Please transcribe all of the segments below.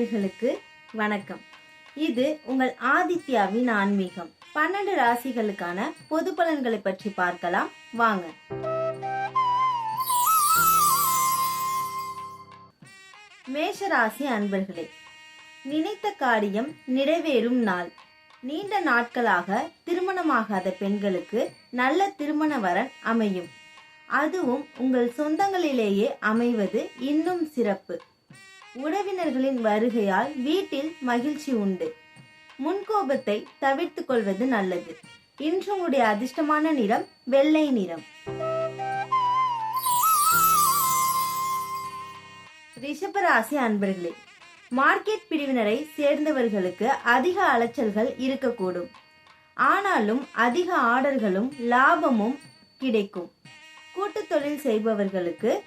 நேயர்களுக்கு வணக்கம். இது உங்கள் ஆதித்யாவின் ஆன்மீகம். பன்னெண்டு ராசிகளுக்கான பொது பலன்களை பற்றி பார்க்கலாம். வாங்க. மேஷராசி அன்பர்களே நினைத்த காரியம் நிறைவேறும் நாள். நீண்ட நாட்களாக திருமணமாகாத பெண்களுக்கு நல்ல திருமண வரன் அமையும். அதுவும் உங்கள் சொந்தங்களிலேயே அமைவது இன்னும் சிறப்பு. உறவினர்களின் வருகையால் வீட்டில் மகிழ்ச்சி உண்டு. முன்கோபத்தை தவிர்த்து கொள்வது நல்லது. இன்று உங்களுடைய அதிர்ஷ்டமான நிறம் வெள்ளை நிறம். ரிஷபராசி அன்பர்களே மார்க்கெட் பிரிவினரை சேர்ந்தவர்களுக்கு அதிக அலைச்சல்கள் இருக்கக்கூடும். ஆனாலும் அதிக ஆர்டர்களும் லாபமும் கிடைக்கும். கூட்டுத் தொழில் செய்பவர்களுக்கு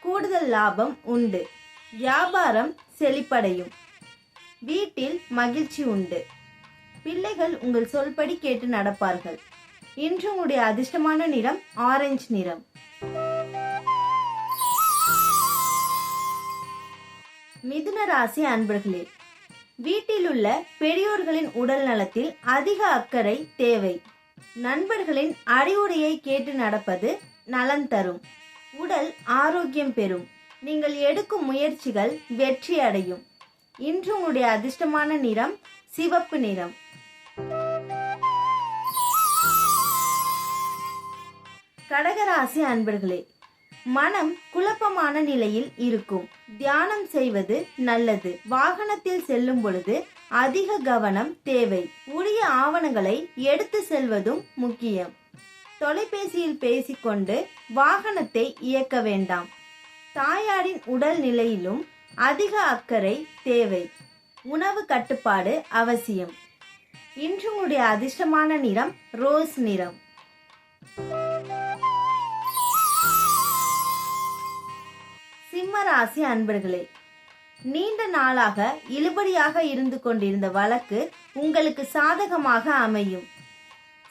கூடுதல் லாபம் உண்டு. வியாபாரம் செழிப்படையும். வீட்டில் மகிழ்ச்சி உண்டு. பிள்ளைகள் உங்கள் சொல்படி கேட்டு நடப்பார்கள். இன்று உங்களுடைய அதிர்ஷ்டமான நிறம் ஆரஞ்சு நிறம். மிதுன ராசி அன்பர்களே வீட்டில் உள்ள பெரியோர்களின் உடல் நலத்தில் அதிக அக்கறை தேவை. நண்பர்களின் அறிவுரையை கேட்டு நடப்பது நலன் தரும். உடல் ஆரோக்கியம் பெறும். நீங்கள் எடுக்கும் முயற்சிகள் வெற்றி அடையும். இன்று உங்களுடைய அதிர்ஷ்டமான நிறம் சிவப்பு நிறம். கடகராசி அன்பர்களே மனம் குழப்பமான நிலையில் இருக்கும். தியானம் செய்வது நல்லது. வாகனத்தில் செல்லும் பொழுது அதிக கவனம் தேவை. உரிய ஆவணங்களை எடுத்து செல்வதும் முக்கியம். தொலைபேசியில் பேசிக்கொண்டு வாகனத்தை இயக்க வேண்டாம். தாயாரின் உடல் நிலையிலும் அதிக அக்கறை தேவை. உணவு கட்டுப்பாடு அவசியம். இன்று உங்களுடைய அதிர்ஷ்டமான நிறம் ரோஸ் நிறம். சிம்ம ராசி அன்பர்களே நீண்ட நாளாக இழுபடியாக இருந்து கொண்டிருந்த வழக்கு உங்களுக்கு சாதகமாக அமையும்.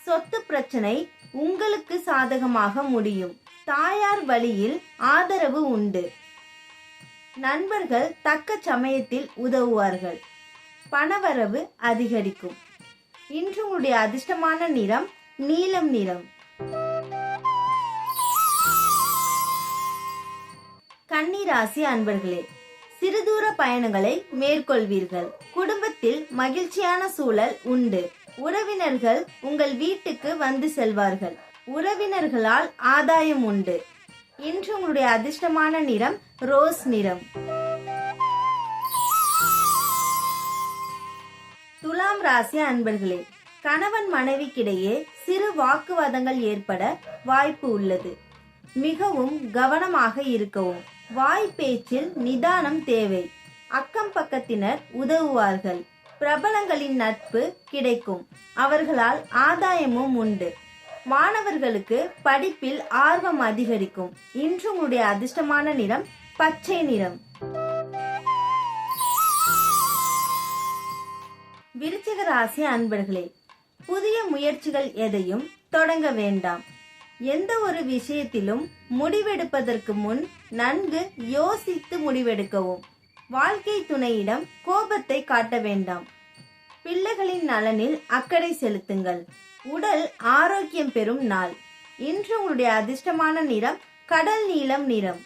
சொத்து பிரச்சனை உங்களுக்கு சாதகமாக முடியும். தாயார் வழியில் ஆதரவு உண்டு. நண்பர்கள் தக்க சமயத்தில் உதவுவார்கள். பணவரவு அதிகரிக்கும். இன்று உங்களுடைய அதிர்ஷ்டமான நிறம் நீலம் நிறம். கன்னிராசி அன்பர்களே சிறுதூர பயணங்களை மேற்கொள்வீர்கள். குடும்பத்தில் மகிழ்ச்சியான சூழல் உண்டு. உறவினர்கள் உங்கள் வீட்டுக்கு வந்து செல்வார்கள். உறவினர்களால் ஆதாயம் உண்டு. இன்று உங்களுடைய அதிர்ஷ்டமான நிறம் ரோஸ் நிறம். துலாம் ராசி அன்பர்களே கணவன் மனைவிக்கிடையே சிறு வாக்குவாதங்கள் ஏற்பட வாய்ப்பு உள்ளது. மிகவும் கவனமாக இருக்கவும் வாய் பேச்சில் நிதானம் தேவை. அக்கம் பக்கத்தினர் உதவுவார்கள். பிரபலங்களின் நட்பு கிடைக்கும். அவர்களால் ஆதாயமும் உண்டு. மாணவர்களுக்கு படிப்பில் ஆர்வம் அதிகரிக்கும். இன்று உங்களுடைய அதிர்ஷ்டமான நிறம் பச்சை நிறம். விருச்சிக ராசி அன்பர்களே புதிய முயற்சிகள் எதையும் தொடங்க வேண்டாம். எந்த ஒரு விஷயத்திலும் முடிவெடுப்பதற்கு முன் நன்கு யோசித்து முடிவெடுக்கவும். வாழ்க்கை துணையிடம் கோபத்தை காட்ட வேண்டாம். பிள்ளைகளின் நலனில் அக்கறை செலுத்துங்கள். உடல் ஆரோக்கியம் பெறும் நாள். இன்று உங்களுடைய அதிர்ஷ்டமான நிறம் கடல் நீலம் நிறம்.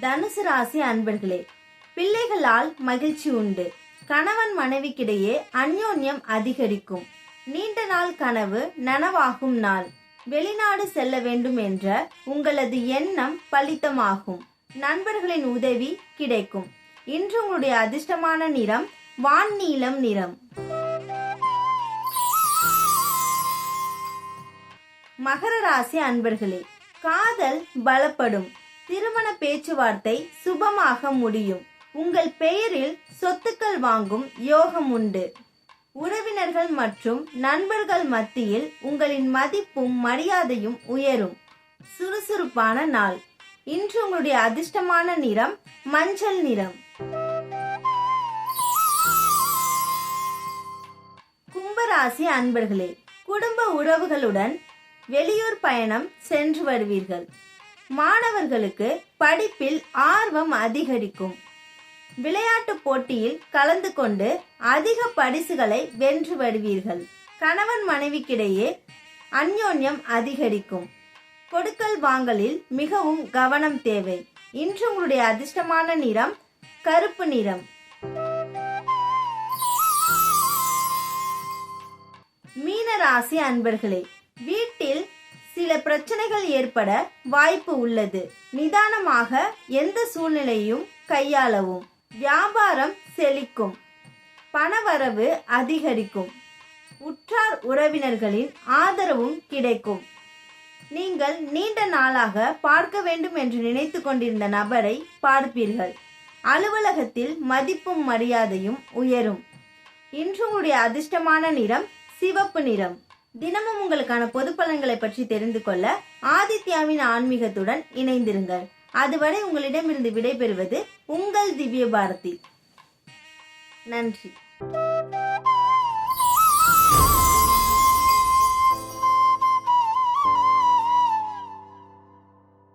தனுசு ராசி அன்பர்களே பிள்ளைகளால் மகிழ்ச்சி உண்டு. கணவன் மனைவிக்கிடையே அந்யோன்யம் அதிகரிக்கும். நீண்ட நாள் கனவு நனவாகும் நாள். வெளிநாடு செல்ல வேண்டும் என்ற உங்களது எண்ணம் பலித்தமாகும். நண்பர்களின் உதவி கிடைக்கும். இன்று உங்களுடைய அதிர்ஷ்டமான நிறம் வான் நீலம் நிறம். மகர ராசி அன்பர்களே காதல் பலப்படும். திருமண பேச்சுவார்த்தை சுபமாக முடியும். உங்கள் பெயரில் சொத்துக்கள் வாங்கும் யோகம் உண்டு. உறவினர்கள் மற்றும் நண்பர்கள் மத்தியில் உங்களின் மதிப்பும் மரியாதையும் உயரும். சுறுசுறுப்பான நாள். இன்று உங்களுடைய அதிர்ஷ்டமான நிறம் மஞ்சள் நிறம். கும்பராசி அன்பர்களே குடும்ப உறவுகளுடன் வெளியூர் பயணம் சென்று வருவீர்கள். மாணவர்களுக்கு படிப்பில் ஆர்வம் அதிகரிக்கும். விளையாட்டு போட்டியில் கலந்து கொண்டு அதிக பரிசுகளை வென்று வருவீர்கள். கணவன் மனைவிக்கிடையே அந்யோன்யம் அதிகரிக்கும். கொடுக்கல் வாங்கலில் மிகவும் கவனம் தேவை. இன்று உங்களுடைய அதிர்ஷ்டமான நிறம் கருப்பு நிறம். மீனராசி அன்பர்களே வீட்டில் சில பிரச்சனைகள் ஏற்பட வாய்ப்பு உள்ளது. நிதானமாக எந்த சூழ்நிலையும் கையாளவும் வியாபாரம் செழிக்கும் பணவரவு அதிகரிக்கும் உற்றார் உறவினர்களின் ஆதரவும் கிடைக்கும். நீங்கள் நீண்ட நாளாக பார்க்க வேண்டும் என்று நினைத்து கொண்டிருந்த நபரை பார்ப்பீர்கள். அலுவலகத்தில் மதிப்பும் மரியாதையும் உயரும். இன்று உங்களுடைய அதிர்ஷ்டமான நிறம் சிவப்பு நிறம். தினமும் உங்களுக்கான பொது பலன்களை பற்றி தெரிந்து கொள்ள ஆதித்யாவின் ஆன்மீகத்துடன் இணைந்திருங்கள். அதுவரை உங்களிடமிருந்து விடைபெறுவது உங்கள் திவ்ய பாரதி நன்றி.